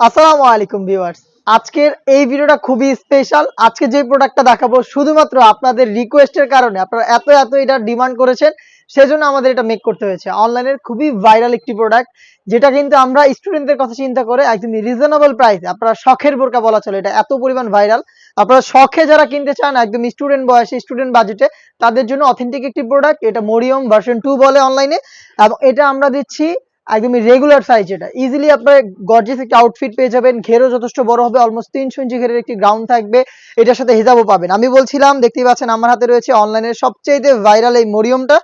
আসসালামু আলাইকুম ভিউয়ার্স। আজকের এই ভিডিওটা খুবই স্পেশাল আজকে যে প্রোডাক্টটা দেখাবো, শুধুমাত্র আপনাদের রিকোয়েস্টের কারণে আপনারা এত এত এটা ডিমান্ড করেছেন, সেজন্য আমাদের এটা মেক করতে হয়েছে। অনলাইনের খুবই ভাইরাল একটি প্রোডাক্ট যেটা কিন্তু আমরা স্টুডেন্টদের কথা চিন্তা করে একদম রিজনেবল প্রাইস আপনারা শখের বোরকা বলা চলে, এটা এত পরিমাণ ভাইরাল আপনারা শখে যারা কিনতে চান, একদম স্টুডেন্ট বয়সে স্টুডেন্ট বাজেটে তাদের জন্য অথেন্টিক একটি প্রোডাক্ট এটা মরিয়ম ভার্সন টু বলে অনলাইনে এবং এটা আমরা দিচ্ছি একদমই রেগুলার সাইজ এটা। ইজিলি আপনার গর্জিয়াস একটা আউটফিট পেয়ে যাবেন। ঘেরও যথেষ্ট বড় হবে অলমোস্ট তিনশো ইঞ্চি ঘেরের একটি গ্রাউন্ড থাকবে। এটার সাথে হিজাবও পাবেন। আমি বলছিলাম, দেখতেই পাচ্ছেন আমার হাতে রয়েছে অনলাইনের সবচেয়ে ভাইরাল এই মরিয়মটা।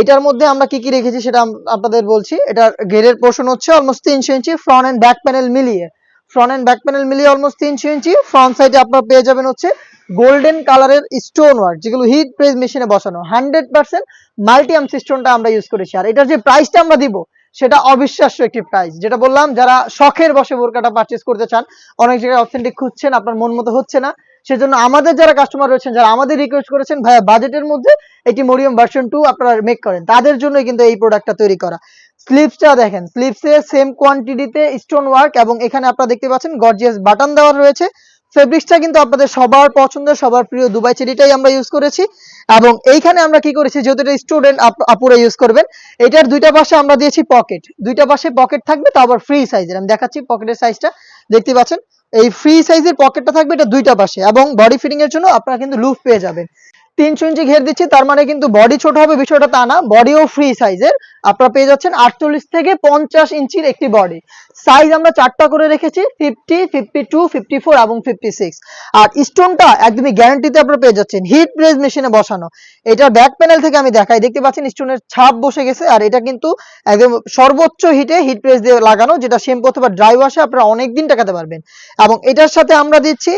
এটার মধ্যে আমরা কি কি রেখেছি সেটা আপনাদের বলছি। এটার ঘেরের পোর্শন হচ্ছে অলমোস্ট তিনশো inch front and back panel মিলিয়ে। ফ্রন্ট অ্যান্ড ব্যাক প্যানেল মিলিয়ে অলমোস্ট তিনশো ইঞ্চি। ফ্রন্ট সাইডে আপনারা পেয়ে যাবেন হচ্ছে গোল্ডেন কালারের স্টোন ওয়ার্ক যেগুলো হিট প্রেস মেশিনে বসানো। হান্ড্রেড পার্সেন্ট মাল্টিয়াম স্টোনটা আমরা ইউজ করেছি। আর এটার যে প্রাইসটা আমরা দিব সেটা অবিশ্বাস্য একটি প্রাইস যেটা বললাম, যারা শখের বসে বোরকাটা পারচেস করতে চান, অনেক জায়গায় অথেন্টিক খুঁজছেন, আপনার মন মতো হচ্ছে না। সেজন্য আমাদের যারা কাস্টমার রয়েছেন, যারা আমাদের রিকোয়েস্ট করেছেন, ভাইয়া বাজেটের মধ্যে একটি মরিয়াম ভার্সন টু আপনারা মেক করেন। তাদের জন্য কিন্তু এই প্রোডাক্টটা তৈরি করা। স্লিপসটা দেখেন স্লিপসে সেম কোয়ান্টিটিতে স্টোন ওয়ার্ক এবং এখানে আপনারা দেখতে পাচ্ছেন গর্জিয়াস বাটন দেওয়া রয়েছে। ফেব্রিক্সটা কিন্তু আপনাদের সবার পছন্দের, সবার প্রিয় দুবাই চেরিটাই আমরা ইউজ করেছি। এবং এইখানে আমরা কি করেছি, যেহেতু এটা স্টুডেন্ট আপুরা ইউজ করবেন, এটার দুইটা পাশে আমরা দিয়েছি পকেট দুইটা পাশে পকেট থাকবে, তা আবার ফ্রি সাইজের আমি দেখাচ্ছি পকেটের সাইজটা দেখতে পাচ্ছেন? এই ফ্রি সাইজের পকেটটা থাকবে এটা দুইটা পাশে। এবং বডি ফিটিং এর জন্য আপনারা কিন্তু লুফ পেয়ে যাবেন। তিনশো ইঞ্চি ঘের দিচ্ছি, তার মানে কিন্তু বডি ছোট হবে, বিষয়টা তা না। বডিও ফ্রি সাইজের আপনারা পেয়ে যাচ্ছেন আটচল্লিশ থেকে পঞ্চাশ ইঞ্চির একটি বডি সাইজ আমরা চারটা করে রেখেছি fifty fifty two fifty four এবং ফিফটি সিক্স আর স্টোনটা একদমই গ্যারান্টিতে আপনারা পেয়ে যাচ্ছেন হিট প্রেস মেশিনে বসানো। এটা ব্যাক প্যানেল থেকে আমি দেখাই, দেখতে পাচ্ছেন স্টোনের ছাপ বসে গেছে, আর এটা কিন্তু একদম সর্বোচ্চ হিটে হিট প্রেস দিয়ে লাগানো, যেটা শ্যাম্পু অথবা ড্রাই ওয়াশে আপনারা অনেক দিন টাকাতে পারবেন। এবং এটার সাথে আমরা দিচ্ছি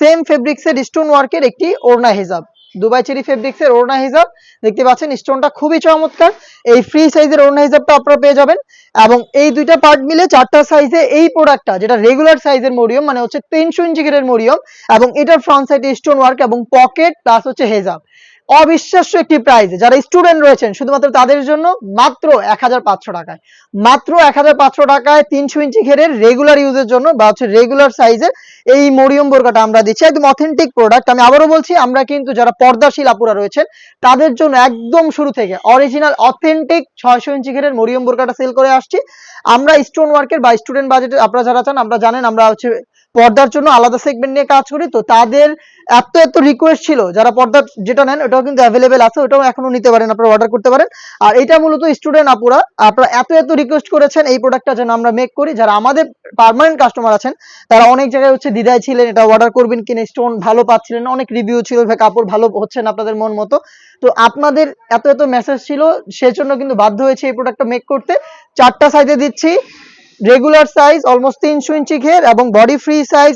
সেম ফেব্রিক্সের স্টোন ওয়ার্কের একটি ওড়না হিজাব। দুবাই চেরি ফেব্রিক্স এর ওড়না হিজাব। দেখতে পাচ্ছেন, স্টোনটা খুবই চমৎকার। এই ফ্রি সাইজের ওড়না হিজাবটা আপনারা পেয়ে যাবেন। এবং এই দুইটা পার্ট মিলে চারটা সাইজে এই প্রোডাক্টটা যেটা রেগুলার সাইজের মরিয়ম মানে হচ্ছে তিনশো ইঞ্চি গ্রেডের মরিয়ম, এবং এটার ফ্রন্ট সাইডে স্টোন ওয়ার্ক এবং পকেট প্লাস হচ্ছে হেজাব। অবিশ্বাস্য একটি প্রাইজ যারা স্টুডেন্ট রয়েছেন, শুধুমাত্র তাদের জন্য মাত্র এক হাজার পাঁচশো টাকায়। মাত্র এক হাজার পাঁচশো টাকায় তিনশো ইঞ্চি ঘেরের রেগুলার ইউজের জন্য বা হচ্ছে রেগুলার সাইজের এই মরিয়ম বোরকাটা আমরা দিচ্ছি। একদম অথেন্টিক প্রোডাক্ট আমি আবারও বলছি, আমরা কিন্তু যারা পর্দাশীল আপুরা রয়েছেন, তাদের জন্য একদম শুরু থেকে অরিজিনাল অথেন্টিক ছয়শো ইঞ্চি ঘেরের মরিয়ম বোরকাটা সেল করে আসছি। আমরা স্টোন ওয়ার্কের বা স্টুডেন্ট বাজেটে আপনারা যারা চান, আমরা জানেন, আমরা হচ্ছে পর্দার জন্য আলাদা সেগমেন্ট নিয়ে কাজ করি। তো তাদের এত এত রিকোয়েস্ট ছিল, যারা পর্দা যেটা নেন, ওটাও কিন্তু অ্যাভেলেবেল আছে, ওটাও এখনও নিতে পারেন, আপনারা অর্ডার করতে পারেন। আর এটা মূলত স্টুডেন্ট আপুরা, আপনারা এত এত রিকোয়েস্ট করেছেন, এই প্রোডাক্টটা যেন আমরা মেক করি। যারা আমাদের পার্মানেন্ট কাস্টমার আছেন, তারা অনেক জায়গায় হচ্ছে দ্বিধায় ছিলেন, এটা অর্ডার করবেন কিনা স্টোন ভালো পাচ্ছিলেন অনেক রিভিউ ছিল কাপড় ভালো হচ্ছে না আপনাদের মন মতো। তো আপনাদের এত এত মেসেজ ছিল, সেজন্য কিন্তু বাধ্য হয়েছে এই প্রোডাক্টটা মেক করতে। চারটা সাইজে দিচ্ছি রেগুলার সাইজ অলমোস্ট তিনশো ইঞ্চি ঘের এবং body free size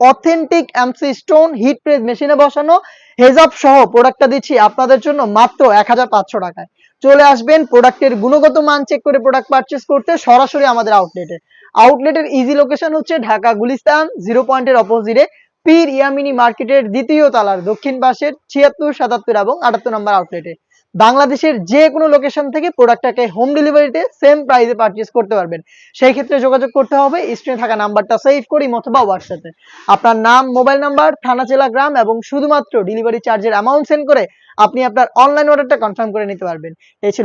authentic MC stone heat press মেশিনে বসানো হেজাব সহ প্রোডাক্টটা দিচ্ছি আপনাদের জন্য মাত্র এক হাজার পাঁচশো টাকায়। চলে আসবেন প্রোডাক্টের গুণগত মান চেক করে প্রোডাক্ট পারচেস করতে সরাসরি আমাদের আউটলেটে আউটলেটের ইজি লোকেশন হচ্ছে ঢাকা গুলিস্তান জিরো পয়েন্টের অপোজিটে পীর ইয়ামিনি মার্কেটের দ্বিতীয় তালার দক্ষিণ পাশের ছিয়াত্তর, সাতাত্তর এবং আটাত্তর নম্বর আউটলেটে বাংলাদেশের যে কোনো লোকেশন থেকে প্রোডাক্টটাকে হোম ডেলিভারিতে সেম প্রাইসে পারচেস করতে পারবেন। সেই ক্ষেত্রে যোগাযোগ করতে হবে স্ক্রিনে থাকা নাম্বারটা সেভ করি অথবা হোয়াটসঅ্যাপে আপনার নাম মোবাইল নাম্বার থানা, জেলা, গ্রাম এবং শুধুমাত্র ডেলিভারি চার্জের অ্যামাউন্ট সেন্ড করে আপনি আপনার অনলাইন অর্ডারটা কনফার্ম করে নিতে পারবেন। এই ছিল